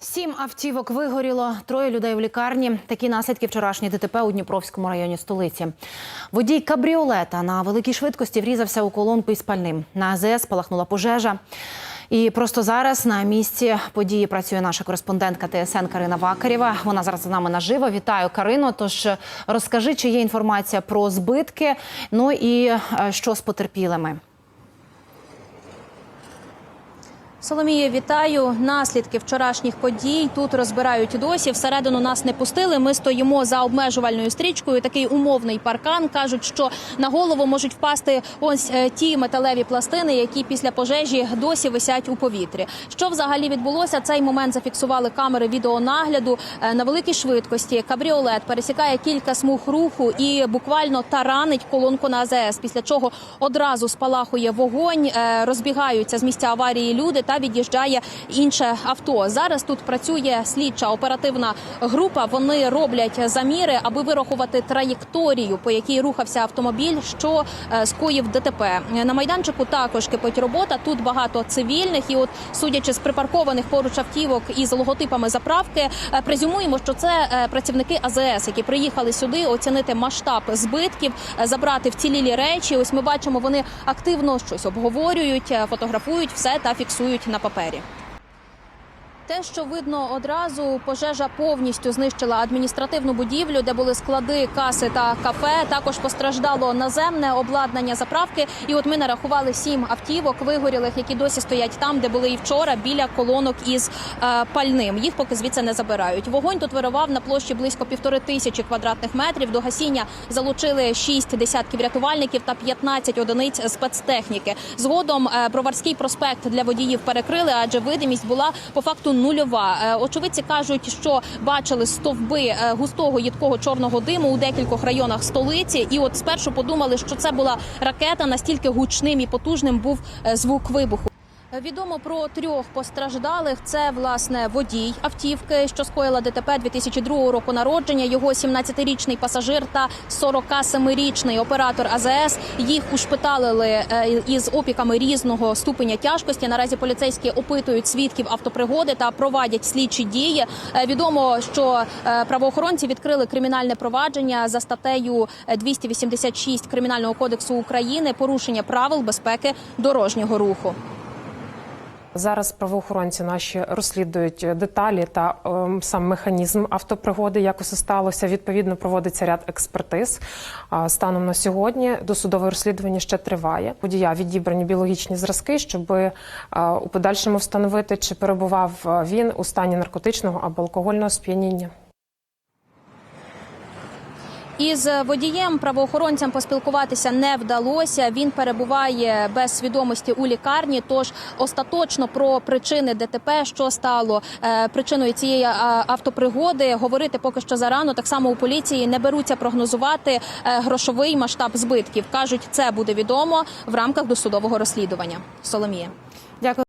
Сім автівок вигоріло, троє людей в лікарні. Такі наслідки вчорашньої ДТП у Дніпровському районі столиці. Водій кабріолета на великій швидкості врізався у колонку із пальним. На АЗС спалахнула пожежа. І просто зараз на місці події працює наша кореспондентка ТСН Карина Вакарєва. Вона зараз з нами наживо. Вітаю, Карино. Тож розкажи, чи є інформація про збитки, ну і е, що з потерпілими. Соломія, вітаю. Наслідки вчорашніх подій тут розбирають досі. Всередину нас не пустили. Ми стоїмо за обмежувальною стрічкою. Такий умовний паркан. кажуть, що на голову можуть впасти ось е, ті металеві пластини, які після пожежі досі висять у повітрі. Що взагалі відбулося? Цей момент зафіксували камери відеонагляду Е, на великій швидкості. Кабріолет пересікає кілька смуг руху і буквально таранить колонку на АЗС. Після чого одразу спалахує вогонь, е, розбігаються з місця аварії люди та від'їжджає інше авто. Зараз тут працює слідча оперативна група. Вони роблять заміри, аби вирахувати траєкторію, по якій рухався автомобіль, що е, скоїв ДТП. На майданчику також кипить робота. Тут багато цивільних, і от судячи з припаркованих поруч автівок із логотипами заправки, е, презюмуємо, що це е, працівники АЗС, які приїхали сюди оцінити масштаб збитків, забрати вцілілі речі. Ось ми бачимо, вони активно щось обговорюють, фотографують все та фіксують на папері. Те, що видно одразу, пожежа повністю знищила адміністративну будівлю, де були склади, каси та кафе. Також постраждало наземне обладнання заправки. І от ми нарахували сім автівок вигорілих, які досі стоять там, де були і вчора, біля колонок із е, пальним. Їх поки звідси не забирають. Вогонь тут вирував на площі близько півтори тисячі квадратних метрів. До гасіння залучили шість десятків рятувальників та 15 одиниць спецтехніки. Згодом е, броварський проспект для водіїв перекрили, адже видимість була по факту нульова. Е, Очевидці кажуть, що бачили стовби е, густого їдкого чорного диму у декількох районах столиці. І от спершу подумали, що це була ракета, настільки гучним і потужним був е, звук вибуху. Відомо про трьох постраждалих. Це власне водій автівки, що скоїла ДТП 2002 року народження. Його 17-річний пасажир та 47-річний оператор АЗС. Їх ушпиталили е, із опіками різного ступеня тяжкості. Наразі поліцейські опитують свідків автопригоди та провадять слідчі дії. Е, Відомо, що е, правоохоронці відкрили кримінальне провадження за статтею 286 кримінального кодексу України порушення правил безпеки дорожнього руху. Зараз правоохоронці наші розслідують деталі та е, сам механізм автопригоди, як усе сталося. Відповідно, проводиться ряд експертиз. Станом на сьогодні досудове розслідування ще триває. Подія відібрані біологічні зразки, щоб е, у подальшому встановити, чи перебував е, він у стані наркотичного або алкогольного сп'яніння. Із водієм правоохоронцям поспілкуватися не вдалося. Він перебуває без свідомості у лікарні. Тож остаточно про причини ДТП, що стало е, причиною цієї автопригоди, говорити поки що зарано. Так само у поліції не беруться прогнозувати е, грошовий масштаб збитків. кажуть, це буде відомо в рамках досудового розслідування. Соломія. Дякую.